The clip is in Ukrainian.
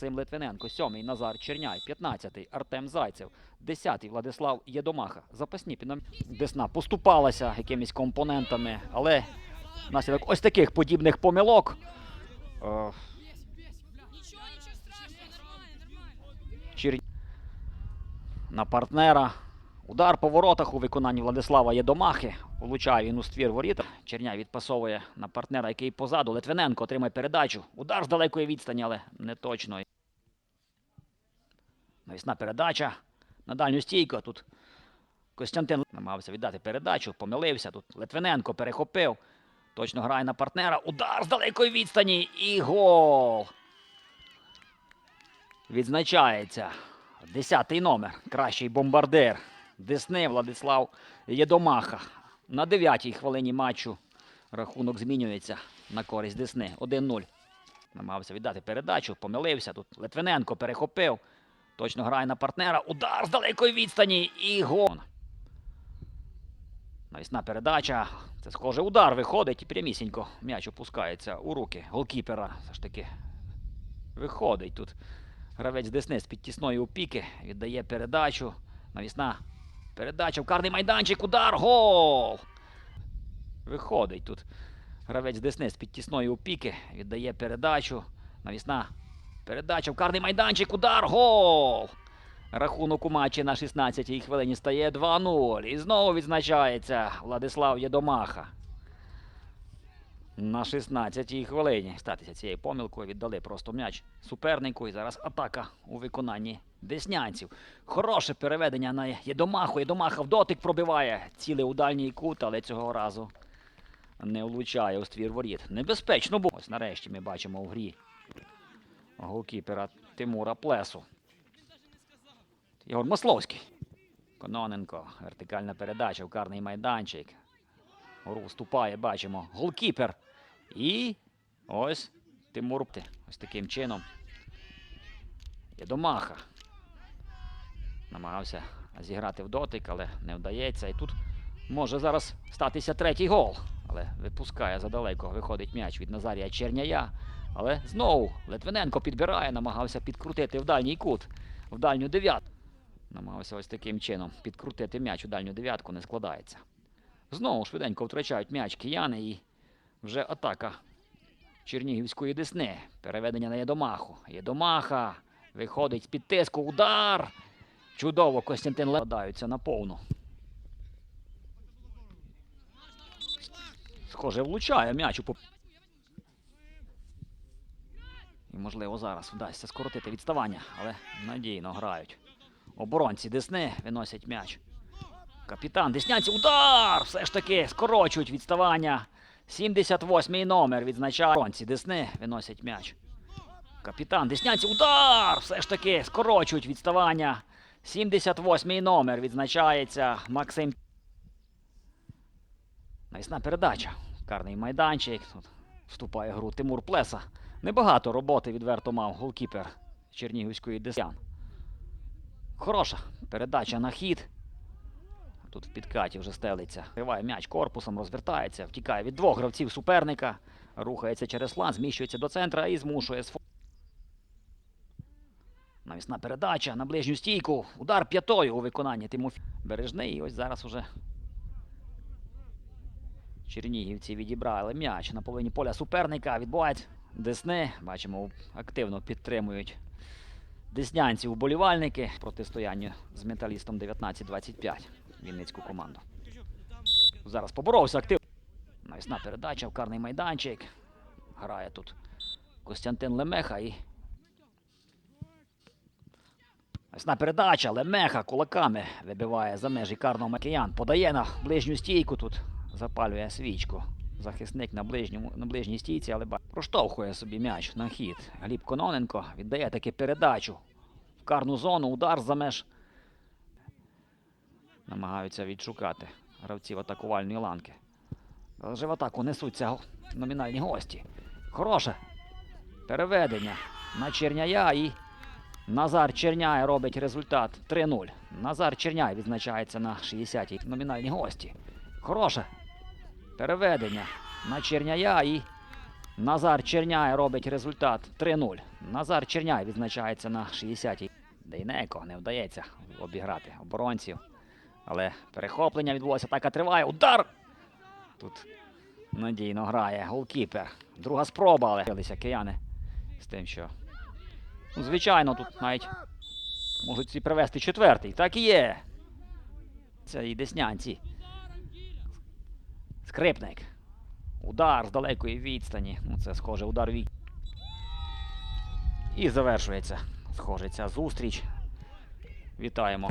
Цим Литвиненко, сьомий Назар Черняй, 15-й Артем Зайцев, 10-й Владислав Єдомаха. Запасні піном... Десна поступалася якимись компонентами, але внаслідок ось таких подібних помилок. Е, Чір... на партнера. Удар по воротах у виконанні Владислава Єдомахи. Влучає він у ствір воріта. Черняй відпасовує на партнера, який позаду. Литвиненко отримає передачу. Удар з далекої відстані, але не точно. Навісна передача на дальню стійку. Тут Костянтин намагався віддати передачу, помилився. Тут Литвиненко перехопив. Точно грає на партнера. Удар з далекої відстані і гол. Відзначається. Десятий номер. Кращий бомбардир. Десни Владислав Єдомаха. На дев'ятій хвилині матчу рахунок змінюється на користь Десни. 1-0. Намагався віддати передачу, помилився. Тут Литвиненко перехопив. Точно грає на партнера. Удар з далекої відстані і гол. Навісна передача. Це схоже удар виходить і прямісінько. М'яч опускається у руки голкіпера. Все ж таки виходить тут. Гравець Десни з під тісної опіки віддає передачу. Навісна передача в карний майданчик. Удар. Гол! Виходить тут. Гравець Десни з під тісної опіки віддає передачу. Навісна передача в карний майданчик. Удар. Гол! Рахунок у матчі на 16-й хвилині стає 2-0. І знову відзначається Владислав Єдомаха. На 16-й хвилині статися цією помилкою віддали просто м'яч супернику. І зараз атака у виконанні деснянців. Хороше переведення на Єдомаху. Єдомаха в дотик пробиває цілий у дальній кут, але цього разу не влучає у ствір воріт. Небезпечно було. Ось нарешті ми бачимо в грі голкіпера Тимура Плесу. Ігор Масловський. Кононенко. Вертикальна передача в карний майданчик. Гру вступає, бачимо. Голкіпер. І ось Тимур. Ось таким чином. Єдомаха. Намагався зіграти в дотик, але не вдається. І тут може зараз статися третій гол. Але випускає задалеко. Виходить м'яч від Назарія Черняя. Але знову Литвиненко підбирає, намагався підкрутити в дальній кут, в дальню дев'ятку. Намагався ось таким чином підкрутити м'яч у дальню дев'ятку, не складається. Знову швиденько втрачають м'яч кияни і вже атака Чернігівської Десни. Переведення на Єдомаху. Єдомаха виходить з-під тиску. Удар! Чудово Костянтин Ледаються на повну. Схоже, влучає м'яч у поп- І, можливо, зараз вдасться скоротити відставання, але надійно грають. Оборонці Десни виносять м'яч. Капітан Деснянці. Удар! Все ж таки скорочують відставання. 78-й номер відзначає. Оборонці Десни виносять м'яч. Капітан Деснянці. Удар! Все ж таки скорочують відставання. 78-й номер відзначається Максим. Навісна передача. Карний майданчик. Тут вступає в гру Тимур Плеса. Небагато роботи відверто мав голкіпер Чернігівської Десян. Хороша передача на хід. Тут в підкаті вже стелиться. Триває м'яч корпусом, розвертається, втікає від двох гравців суперника, рухається через фланг, зміщується до центра і змушує сфо. Навісна передача на ближню стійку. Удар п'ятою у виконанні Тимофі. Бережний. І ось зараз уже Чернігівці відібрали м'яч на половині поля суперника. Відбувають Десни. Бачимо, активно підтримують деснянці уболівальники протистояння з металістом 19-25. Вінницьку команду. Зараз поборовся активно. Навісна передача в карний майданчик. Грає тут Костянтин Лемеха і. Навісна передача. Лемеха кулаками вибиває за межі карного макіян. Подає на ближню стійку тут. Запалює свічку. Захисник на, ближньому, на ближній стійці, але проштовхує собі м'яч на хід. Гліб Кононенко віддає таки передачу в карну зону. Удар за меж. Намагаються відшукати гравців атакувальної ланки. Вже в атаку несуться номінальні гості. Хороше переведення на Черняя і Назар Черняй робить результат 3-0. Назар Черняй відзначається на 60-й номінальні гості. Хороше переведення на Черняя і Назар Черняй робить результат 3-0. Назар Черняй відзначається на 60-й. Дейнеко не вдається обіграти оборонців. Але перехоплення відбулося, атака триває. Удар! Тут надійно грає голкіпер. Друга спроба, але билися кияни з тим, що. Ну, звичайно, тут навіть можуть і привести четвертий. Так і є. Це і деснянці. Скрипник. Удар з далекої відстані. Ну, це схоже, удар від. І завершується. Схоже, ця зустріч. Вітаємо